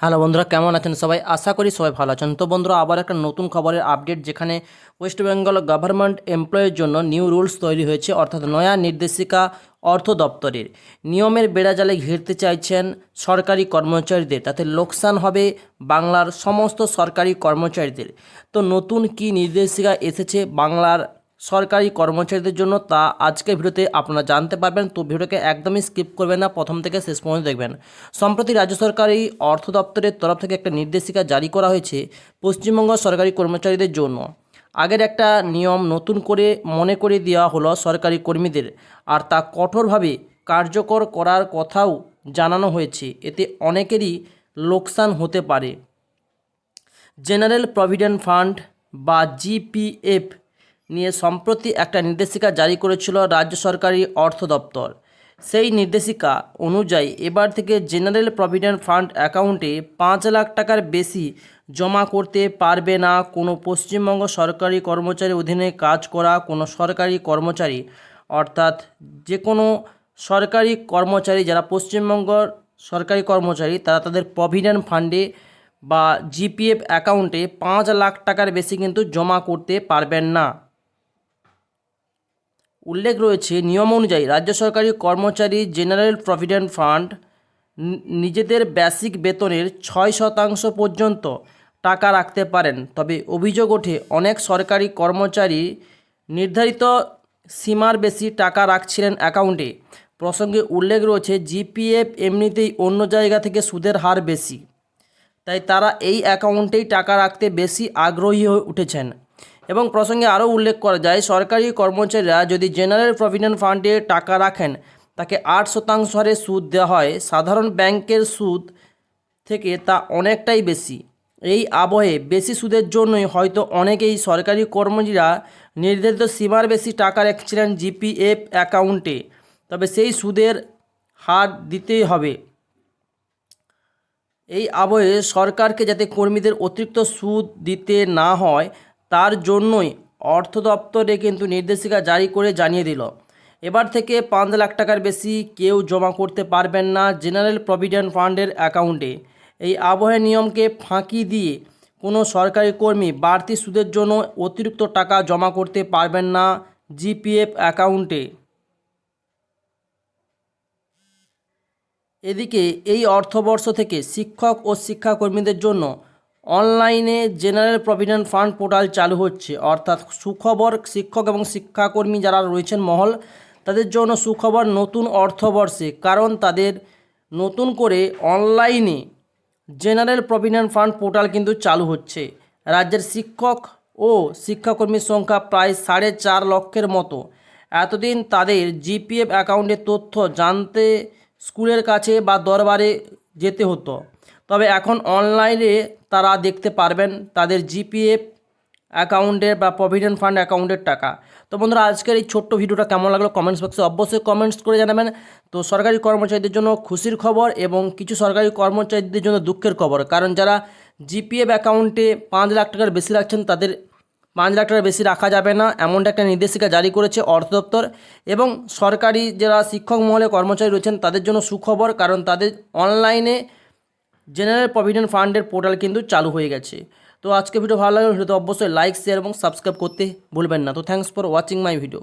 Hello বন্ধুরা, কেমন আছেন সবাই? আশা করি সবাই ভালো আছেন। তো বন্ধুরা, আবার একটা নতুন খবরের আপডেট যেখানে ওয়েস্ট বেঙ্গল গভর্নমেন্ট এমপ্লয়ের জন্য নিউ রুলস তৈরি হয়েছে, অর্থাৎ নয়া নির্দেশিকা অর্থ দপ্তরের। নিয়মের বেড়াজালে ঘিরতে চাইছেন সরকারি কর্মচারীদের। তাতে লোকসান হবে বাংলার সমস্ত সরকারি কর্মচারীদের। তো নতুন কি নির্দেশিকা এসেছে বাংলার সরকারি কর্মচারীদের জন্য তা আজকের ভিডিওতে আপনারা জানতে পারবেন। তো ভিডিওকে একদমই স্কিপ করবেন না। প্রথম থেকে শেষ পর্যন্ত দেখবেন। সম্প্রতি রাজ্য সরকারি অর্থ দপ্তরের তরফ থেকে একটা নির্দেশিকা জারি করা হয়েছে পশ্চিমবঙ্গ সরকারি কর্মচারীদের জন্য। আগের একটা নিয়ম নতুন করে মনে করে দেওয়া হলো সরকারি কর্মীদের। আর তা কঠোরভাবে কার্যকর করার কথাও জানানো হয়েছে। এতে অনেকেরই লোকসান হতে পারে। জেনারেল প্রভিডেন্ট ফান্ড বা জিপিএফ নিয়ে সম্প্রতি একটা নির্দেশিকা জারি করেছিল রাজ্য সরকারি অর্থ দপ্তর। সেই নির্দেশিকা অনুযায়ী এবার থেকে জেনারেল প্রভিডেন্ট ফান্ড অ্যাকাউন্টে পাঁচ লাখ টাকার বেশি জমা করতে পারবে না। কোনো পশ্চিমবঙ্গ সরকারি কর্মচারী অধীনে কাজ করা কোনো সরকারি কর্মচারী, অর্থাৎ যে কোনো সরকারি কর্মচারী, যারা পশ্চিমবঙ্গর সরকারি কর্মচারী, তারা তাদের প্রভিডেন্ট ফান্ডে বা জিপিএফ অ্যাকাউন্টে পাঁচ লাখ টাকার বেশি কিন্তু জমা করতে পারবেন না। উল্লেখ রয়েছে, নিয়ম অনুযায়ী রাজ্য সরকারি কর্মচারী জেনারেল প্রভিডেন্ট ফান্ড নিজেদের বেসিক বেতনের ছয় শতাংশ পর্যন্ত টাকা রাখতে পারেন। তবে অভিযোগ ওঠে, অনেক সরকারি কর্মচারী নির্ধারিত সীমার বেশি টাকা রাখছিলেন অ্যাকাউন্টে। প্রসঙ্গে উল্লেখ রয়েছে, জিপিএফ এমনিতেই অন্য জায়গা থেকে সুদের হার বেশি, তাই তারা এই অ্যাকাউন্টেই টাকা রাখতে বেশি আগ্রহী হয়ে উঠেছেন। এবং প্রসঙ্গে আরও উল্লেখ করা যায়, সরকারি কর্মচারীরা যদি জেনারেল প্রভিডেন্ট ফান্ডে টাকা রাখেন, তাকে আট শতাংশ হারে সুদ দেওয়া হয়। সাধারণ ব্যাংকের সুদ থেকে তা অনেকটাই বেশি। এই আবহে বেশি সুদের জন্যই হয়তো অনেকেই সরকারি কর্মচারীরা নির্ধারিত সীমার বেশি টাকা রেখেছিলেন জিপিএফ অ্যাকাউন্টে। তবে সেই সুদের হার দিতেই হবে। এই আবহে সরকারকে যাতে কর্মীদের অতিরিক্ত সুদ দিতে না হয় তার জন্যই অর্থ দপ্তরে কিন্তু নির্দেশিকা জারি করে জানিয়ে দিল। এবার থেকে পাঁচ লাখ টাকার বেশি কেউ জমা করতে পারবেন না জেনারেল প্রভিডেন্ট ফান্ডের অ্যাকাউন্টে। এই আবহাওয়া নিয়মকে ফাঁকি দিয়ে কোনো সরকারি কর্মী বাড়তি সুদের জন্য অতিরিক্ত টাকা জমা করতে পারবেন না জিপিএফ অ্যাকাউন্টে। এদিকে এই অর্থবর্ষ থেকে শিক্ষক ও শিক্ষাকর্মীদের জন্য অনলাইনে জেনারেল প্রভিডেন্ট ফান্ড পোর্টাল চালু হচ্ছে। অর্থাৎ সুখবর শিক্ষক এবং শিক্ষাকর্মী যারা রয়েছেন মহল, তাদের জন্য সুখবর নতুন অর্থবর্ষে, কারণ তাদের নতুন করে অনলাইনে জেনারেল প্রভিডেন্ট ফান্ড পোর্টাল কিন্তু চালু হচ্ছে। রাজ্যের শিক্ষক ও শিক্ষাকর্মীর সংখ্যা প্রায় সাড়ে চার লক্ষের মতো। এতদিন তাদের জিপিএফ অ্যাকাউন্টের তথ্য জানতে স্কুলের কাছে বা দরবারে যেতে হতো। তবে এখন অনলাইনে তারা দেখতে পারবেন তাদের জিপিএফ অ্যাকাউন্টের বা প্রভিডেন্ট ফান্ড অ্যাকাউন্টের টাকা। তো বন্ধুরা, আজকের এই ছোট্ট ভিডিওটা কেমন লাগল কমেন্টস বক্সে অবশ্যই কমেন্টস করে জানাবেন। তো সরকারি কর্মচারীদের জন্য খুশির খবর এবং কিছু সরকারি কর্মচারীদের জন্য দুঃখের খবর। কারণ যারা জিপিএফ অ্যাকাউন্টে পাঁচ লাখ টাকার বেশি রাখছেন, তাদের পাঁচ লাখ টাকার বেশি রাখা যাবে না, এমনটা একটা নির্দেশিকা জারি করেছে অর্থ দপ্তর। এবং সরকারি যারা শিক্ষক মহলে কর্মচারী রয়েছেন, তাদের জন্য সুখবর, কারণ তাদের অনলাইনে জেনারেল প্রভিডেন্ট ফান্ডের পোর্টাল কিন্তু চালু হয়ে গেছে। তো আজকে ভিডিও ভালো লাগলে ভিডিওতে অবশ্যই লাইক শেয়ার এবং সাবস্ক্রাইব করতে ভুলবেন না। তো thanks for watching my video